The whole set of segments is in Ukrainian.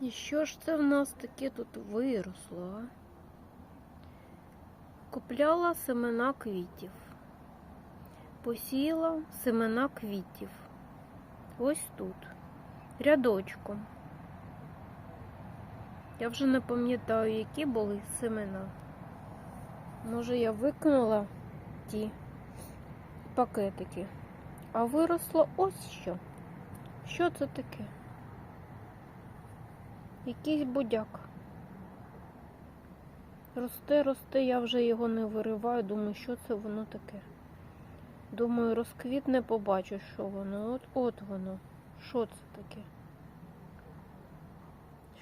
І що ж це в нас таке тут виросло? а? Купляла семена квітів. Посіяла семена квітів. Ось тут. Рядочком. Я вже не пам'ятаю, які були семена. Може, я викинула ті пакетики. А виросло ось що. Що це таке? Якийсь будяк. Росте, росте, я вже його не вириваю, думаю, що це воно таке. Думаю, розквітне, побачу, що воно. От от воно. Що це таке?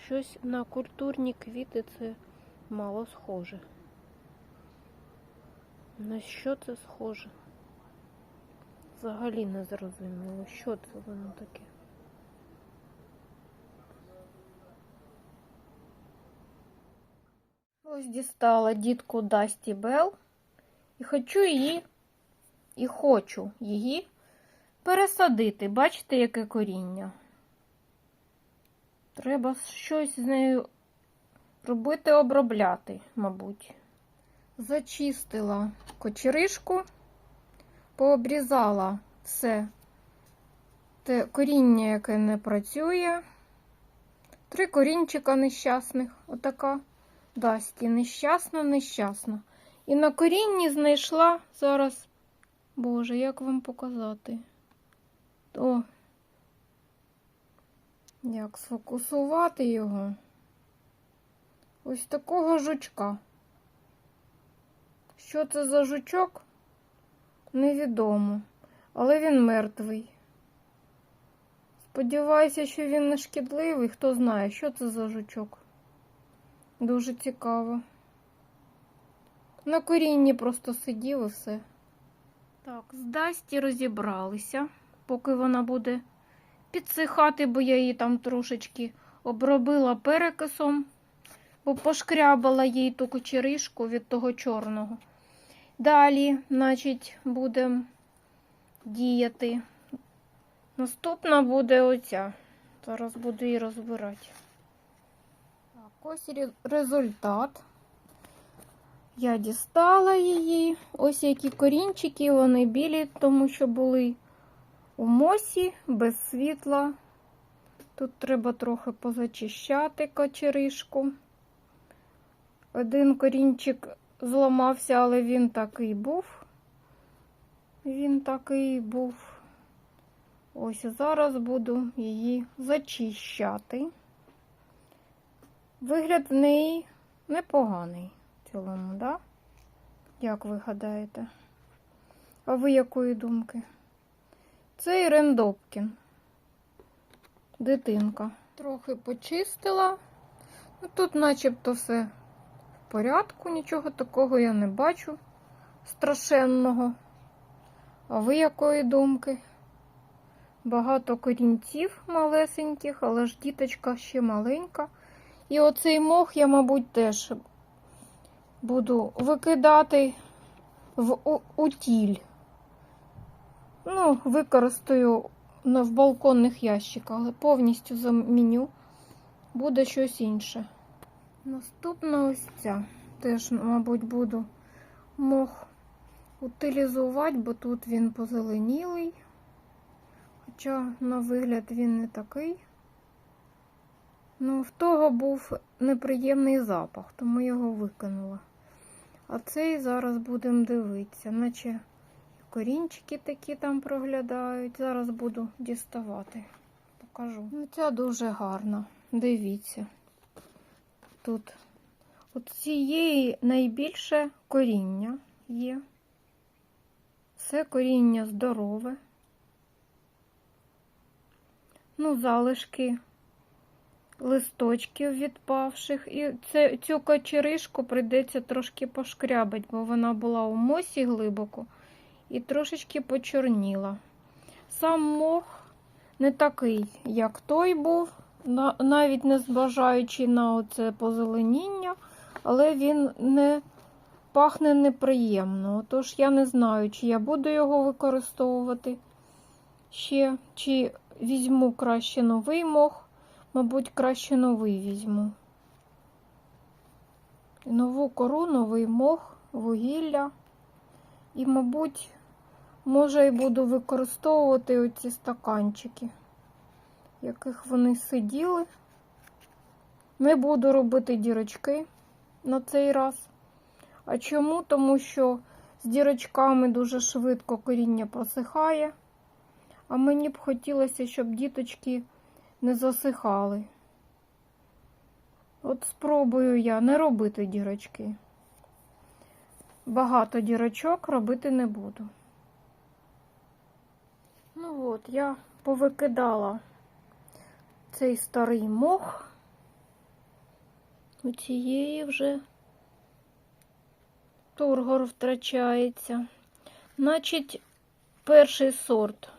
Щось на культурні квіти це мало схоже. На що це схоже? Взагалі не зрозуміло, що це воно таке. Ось дістала дітку Дасті Бел і хочу її, і хочу її пересадити. Бачите, яке коріння? Треба щось з нею робити, обробляти, мабуть. Зачистила кочеришку, пообрізала все те коріння, яке не працює. Три корінчика нещасних, отака. Дасті, нещасна, нещасна. І на корінні знайшла зараз. Боже, як вам показати? О, як сфокусувати його? Ось такого жучка. Що це за жучок? Невідомо. Але він мертвий. Сподіваюся, що він не шкідливий. Хто знає, що це за жучок. Дуже цікаво. На корінні просто сидів і все. Так, з Дасті розібралися, поки вона буде підсихати, бо я її там трошечки обробила перекисом, бо пошкрябала їй ту кочеришку від того чорного. Далі, значить, будемо діяти. Наступна буде оця. Зараз буду її розбирати. Ось результат. Я дістала її. Ось які корінчики, вони білі, тому що були у мосі без світла. Тут треба трохи позачищати кочеришку. Один корінчик зламався, але він такий був. Він такий був. Ось зараз буду її зачищати. Вигляд в неї непоганий в цілому, да? Як ви гадаєте? А ви якої думки? Це Ірен Добкін. Дитинка. Трохи почистила. Ну, тут начебто все в порядку, нічого такого я не бачу страшенного. А ви якої думки? Багато корінців малесеньких, але ж діточка ще маленька. І оцей мох я, мабуть, теж буду викидати в утіль. Ну, використаю в балконних ящиках, але повністю заміню. Буде щось інше. Наступна ось ця. Теж, мабуть, буду мох утилізувати, бо тут він позеленілий. Хоча, на вигляд, він не такий. Ну, в того був неприємний запах, тому його викинула. А цей зараз будемо дивитися, наче корінчики такі там проглядають. Зараз буду діставати. Покажу. Ну, ця дуже гарна. Дивіться. Тут от цієї найбільше коріння є. Все коріння здорове. Ну, залишки листочків відпавших. І це, цю кочеришку прийдеться трошки пошкрябати, бо вона була у мосі глибоко і трошечки почорніла. Сам мох не такий, як той був, навіть не зважаючи на оце позеленіння, але він не пахне неприємно. Тож я не знаю, чи я буду його використовувати ще, чи візьму краще новий мох. Мабуть, краще новий візьму. Нову кору, новий мох, вугілля. І, мабуть, може, і буду використовувати оці стаканчики, в яких вони сиділи. Не буду робити дірочки на цей раз. А чому? Тому що з дірочками дуже швидко коріння просихає. А мені б хотілося, щоб діточки не засихали. От спробую я не робити дірочки. Багато дірочок робити не буду. Ну от, я повикидала цей старий мох. У цієї вже тургор втрачається. Значить, перший сорт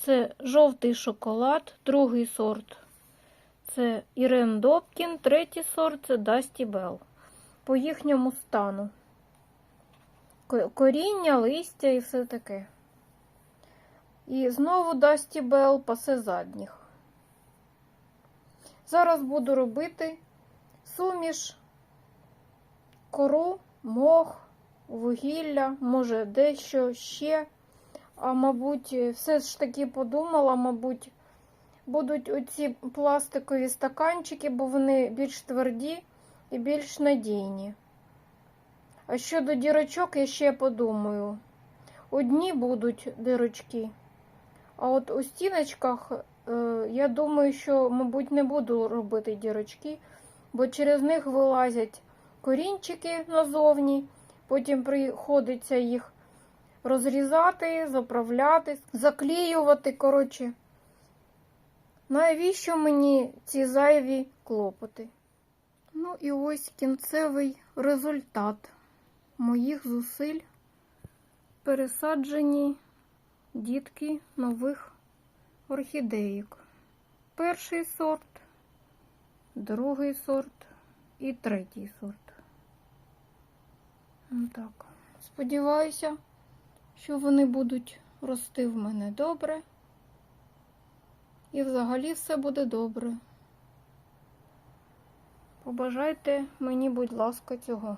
це жовтий шоколад, другий сорт це Ірен Добкін, третій сорт це Дасті Белл. По їхньому стану. Коріння, листя і все таке. І знову Дасті Белл пасе задніх. Зараз буду робити суміш кору, мох, вугілля, може дещо ще. А мабуть, все ж таки подумала, мабуть, будуть оці пластикові стаканчики, бо вони більш тверді і більш надійні. А щодо дірочок, я ще подумаю. Одні будуть дирочки, а от у стіночках, е, я думаю, що, мабуть, не буду робити дірочки, бо через них вилазять корінчики назовні, потім приходиться їх розрізати, заправляти, заклеювати. Коротше, навіщо мені ці зайві клопоти? Ну і ось кінцевий результат моїх зусиль пересаджені дітки нових орхідеїк. Перший сорт, другий сорт і третій сорт. Ну Так. Сподіваюся, що вони будуть рости в мене добре. І взагалі все буде добре. Побажайте мені, будь ласка, цього.